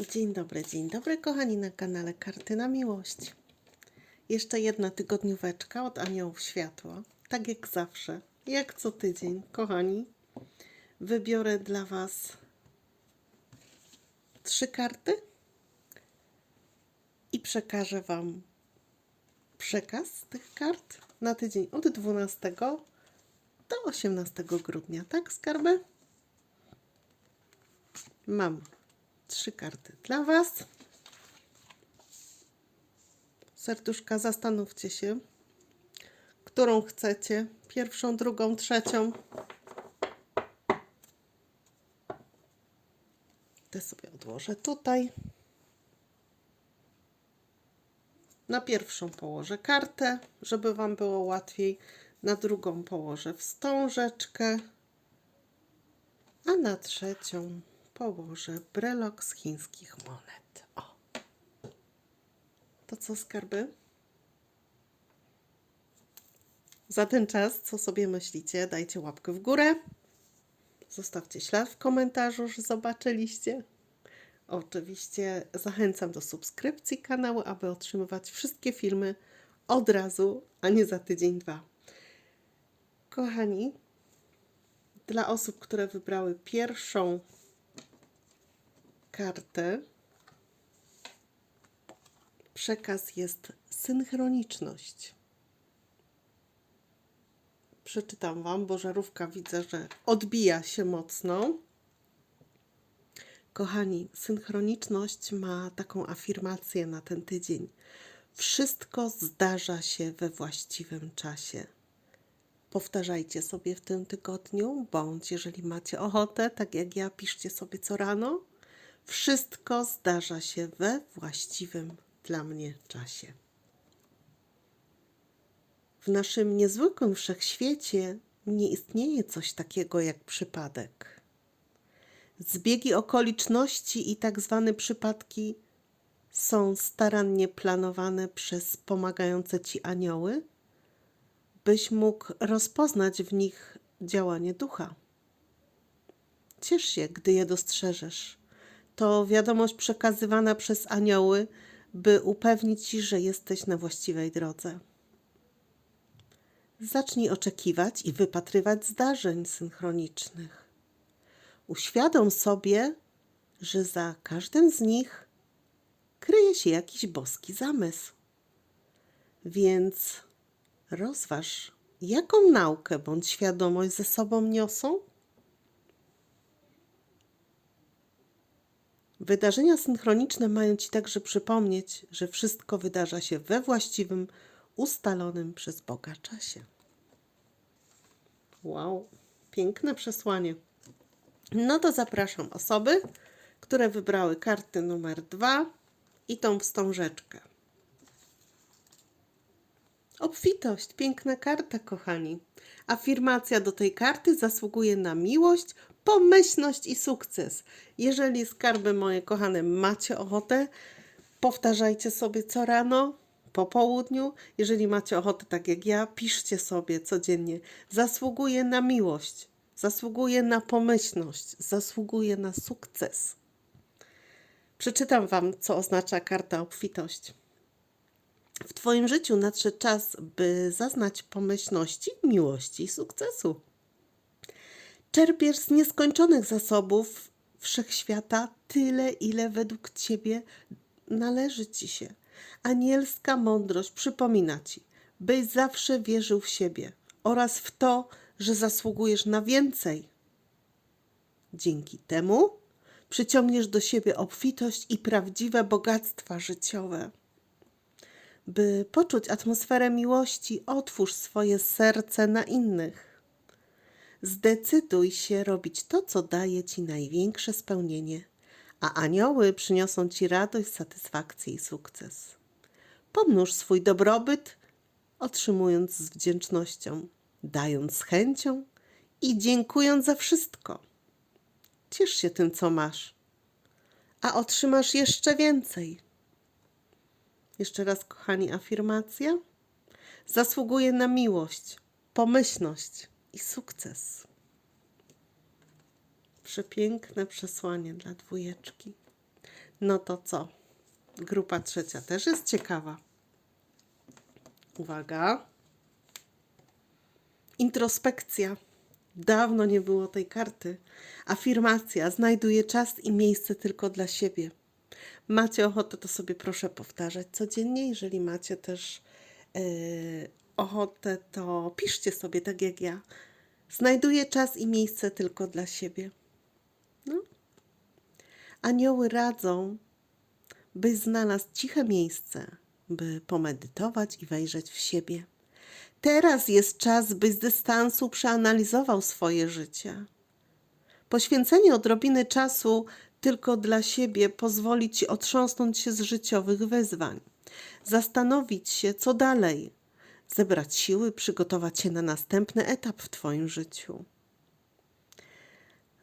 Dzień dobry, dzień dobry, kochani na kanale Karty na Miłość. Jeszcze jedna tygodnióweczka od Aniołów Światła. Tak jak zawsze, jak co tydzień, kochani, wybiorę dla Was trzy karty i przekażę Wam przekaz tych kart na tydzień od 12 do 18 grudnia. Tak, skarby? Mam trzy karty dla Was. Serduszka, zastanówcie się, którą chcecie. Pierwszą, drugą, trzecią. Te sobie odłożę tutaj. Na pierwszą położę kartę, żeby Wam było łatwiej. Na drugą położę wstążeczkę. A na trzecią położę brelok z chińskich monet. O. To co, skarby? Za ten czas, co sobie myślicie, dajcie łapkę w górę. Zostawcie ślad w komentarzu, że zobaczyliście. Oczywiście zachęcam do subskrypcji kanału, aby otrzymywać wszystkie filmy od razu, a nie za tydzień, dwa. Kochani, dla osób, które wybrały pierwszą kartę, przekaz jest synchroniczność. Przeczytam Wam, bo żarówka widzę, że odbija się mocno. Kochani, synchroniczność ma taką afirmację na ten tydzień. Wszystko zdarza się we właściwym czasie. Powtarzajcie sobie w tym tygodniu, bądź jeżeli macie ochotę, tak jak ja, piszcie sobie co rano. Wszystko zdarza się we właściwym dla mnie czasie. W naszym niezwykłym wszechświecie nie istnieje coś takiego jak przypadek. Zbiegi okoliczności i tak zwane przypadki są starannie planowane przez pomagające ci anioły, byś mógł rozpoznać w nich działanie ducha. Ciesz się, gdy je dostrzeżesz. To wiadomość przekazywana przez anioły, by upewnić ci, że jesteś na właściwej drodze. Zacznij oczekiwać i wypatrywać zdarzeń synchronicznych. Uświadom sobie, że za każdym z nich kryje się jakiś boski zamysł. Więc rozważ, jaką naukę bądź świadomość ze sobą niosą. Wydarzenia synchroniczne mają Ci także przypomnieć, że wszystko wydarza się we właściwym, ustalonym przez Boga czasie. Wow, piękne przesłanie. No to zapraszam osoby, które wybrały kartę numer dwa i tą wstążeczkę. Obfitość, piękna karta, kochani. Afirmacja do tej karty zasługuje na miłość, pomyślność i sukces. Jeżeli skarby moje kochane macie ochotę, powtarzajcie sobie co rano, po południu. Jeżeli macie ochotę, tak jak ja, piszcie sobie codziennie. Zasługuje na miłość, zasługuje na pomyślność, zasługuje na sukces. Przeczytam Wam, co oznacza karta obfitość. W Twoim życiu nadszedł czas, by zaznać pomyślności, miłości i sukcesu. Czerpiesz z nieskończonych zasobów wszechświata tyle, ile według Ciebie należy Ci się. Anielska mądrość przypomina Ci, byś zawsze wierzył w siebie oraz w to, że zasługujesz na więcej. Dzięki temu przyciągniesz do siebie obfitość i prawdziwe bogactwa życiowe. By poczuć atmosferę miłości, otwórz swoje serce na innych. Zdecyduj się robić to, co daje ci największe spełnienie, a anioły przyniosą ci radość, satysfakcję i sukces. Pomnóż swój dobrobyt, otrzymując z wdzięcznością, dając z chęcią i dziękując za wszystko. Ciesz się tym, co masz, a otrzymasz jeszcze więcej. Jeszcze raz, kochani, afirmacja. Zasługuje na miłość, pomyślność i sukces. Przepiękne przesłanie dla dwójeczki. No to co? Grupa trzecia też jest ciekawa. Uwaga. Introspekcja. Dawno nie było tej karty. Afirmacja. Znajduje czas i miejsce tylko dla siebie. Macie ochotę, to sobie proszę powtarzać codziennie. Jeżeli macie też yy, ochotę, to piszcie sobie tak jak ja. Znajduję czas i miejsce tylko dla siebie. No. Anioły radzą, byś znalazł ciche miejsce, by pomedytować i wejrzeć w siebie. Teraz jest czas, byś z dystansu przeanalizował swoje życie. Poświęcenie odrobiny czasu tylko dla siebie pozwoli ci otrząsnąć się z życiowych wyzwań, zastanowić się, co dalej, zebrać siły, przygotować się na następny etap w Twoim życiu.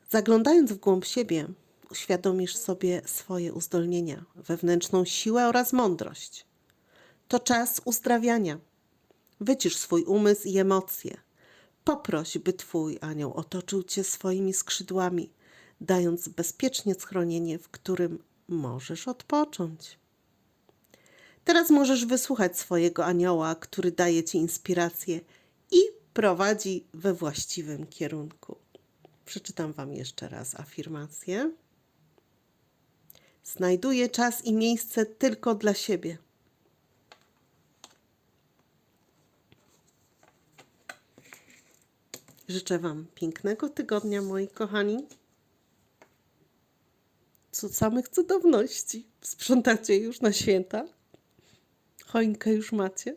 Zaglądając w głąb siebie, uświadomisz sobie swoje uzdolnienia, wewnętrzną siłę oraz mądrość. To czas uzdrawiania. Wycisz swój umysł i emocje. Poproś, by Twój anioł otoczył Cię swoimi skrzydłami, dając bezpiecznie schronienie, w którym możesz odpocząć. Teraz możesz wysłuchać swojego anioła, który daje Ci inspirację i prowadzi we właściwym kierunku. Przeczytam Wam jeszcze raz afirmację. Znajduję czas i miejsce tylko dla siebie. Życzę Wam pięknego tygodnia, moi kochani. Co samych cudowności. Sprzątacie już na święta. Choinkę już macie.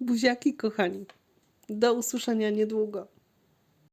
Buziaki, kochani. Do usłyszenia niedługo.